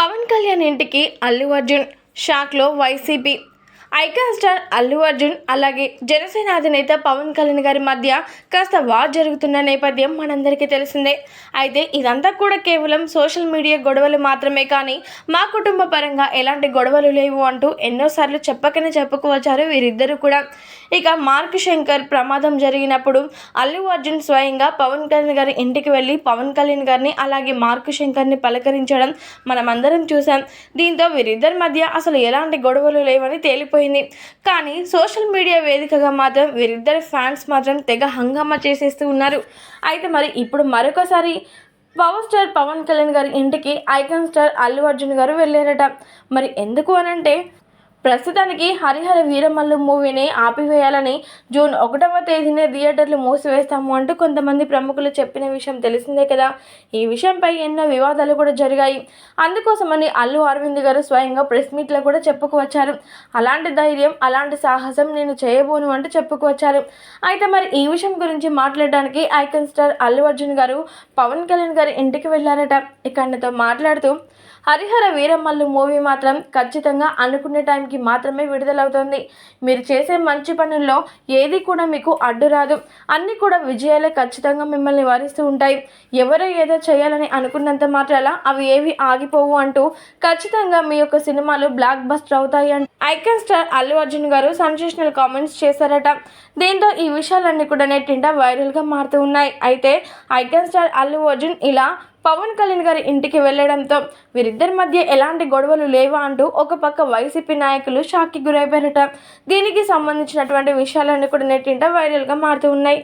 పవన్ కళ్యాణ్ ఇంటికి అల్లు అర్జున్ షాక్లో YCP icon star Allu Arjun అలాగే జనసేన అధినేత పవన్ కళ్యాణ్ గారి మధ్య కాస్త వార్ జరుగుతున్న నేపథ్యం మనందరికీ తెలిసిందే. అయితే ఇదంతా కూడా కేవలం సోషల్ మీడియా గొడవలు మాత్రమే కానీ మా కుటుంబ పరంగా ఎలాంటి గొడవలు లేవు అంటూ ఎన్నోసార్లు చెప్పకనే చెప్పుకోవచ్చారు వీరిద్దరూ కూడా. ఇక మార్క్ శంకర్ ప్రమాదం జరిగినప్పుడు అల్లు అర్జున్ స్వయంగా పవన్ కళ్యాణ్ గారి ఇంటికి వెళ్ళి పవన్ కళ్యాణ్ గారిని అలాగే మార్క్ శంకర్ని పలకరించడం మనమందరం చూసాం దీంతో వీరిద్దరి మధ్య అసలు ఎలాంటి గొడవలు లేవని తేలిపోయింది కానీ సోషల్ మీడియా వేదికగా మాత్రం వీరిద్దరి ఫ్యాన్స్ మాత్రం తెగ హంగామా చేసేస్తూ ఉన్నారు. అయితే మరి ఇప్పుడు మరొకసారి పవర్ స్టార్ పవన్ కళ్యాణ్ గారి ఇంటికి ఐకాన్ స్టార్ అల్లు అర్జున్ గారు వెళ్ళారట. మరి ఎందుకు అనంటే ప్రస్తుతానికి హరిహర వీరమల్లు మూవీని ఆపివేయాలని జూన్ ఒకటవ తేదీనే థియేటర్లు మూసివేస్తాము అంటూ కొంతమంది ప్రముఖులు చెప్పిన విషయం తెలిసిందే కదా. ఈ విషయంపై ఎన్నో వివాదాలు కూడా జరిగాయి. అందుకోసమని అల్లు అరవింద్ గారు స్వయంగా ప్రెస్ మీట్లో కూడా చెప్పుకువచ్చారు. అలాంటి ధైర్యం అలాంటి సాహసం నేను చేయబోను అంటూ చెప్పుకువచ్చారు. అయితే మరి ఈ విషయం గురించి మాట్లాడడానికి ఐకన్ స్టార్ అల్లు అర్జున్ గారు పవన్ కళ్యాణ్ గారి ఇంటికి వెళ్ళారట ఇక మాట్లాడుతూ హరిహర వీరమల్లు మూవీ మాత్రం ఖచ్చితంగా అనుకునే టైం టైంకి మాత్రమే విడుదలవుతుంది. మీరు చేసే మంచి పనుల్లో ఏది కూడా మీకు అడ్డు రాదు. అన్నీ కూడా విజయాలే ఖచ్చితంగా మిమ్మల్ని వారిస్తూ ఉంటాయి. ఎవరో ఏదో చేయాలని అనుకున్నంత మాత్రాల అవి ఏవి ఆగిపోవు అంటూ ఖచ్చితంగా మీ యొక్క సినిమాలు బ్లాక్ బస్టర్ అవుతాయి అంట. ఐకాన్ స్టార్ అల్లు అర్జున్ గారు సెన్సేషనల్ కామెంట్స్ చేశారట. దీంతో ఈ విషయాలన్నీ కూడా నెట్టింట వైరల్గా మారుతూ ఉన్నాయి. అయితే ఐకాన్ స్టార్ అల్లు అర్జున్ ఇలా పవన్ కళ్యాణ్ గారి ఇంటికి వెళ్ళడంతో వీరిద్దరి మధ్య ఎలాంటి గొడవలు లేవా అంటూ ఒక పక్క వైసీపీ నాయకులు షాక్కి గురైపోయారట. దీనికి సంబంధించినటువంటి విషయాలన్నీ కూడా నెట్టింట వైరల్గా మారుతూ ఉన్నాయి.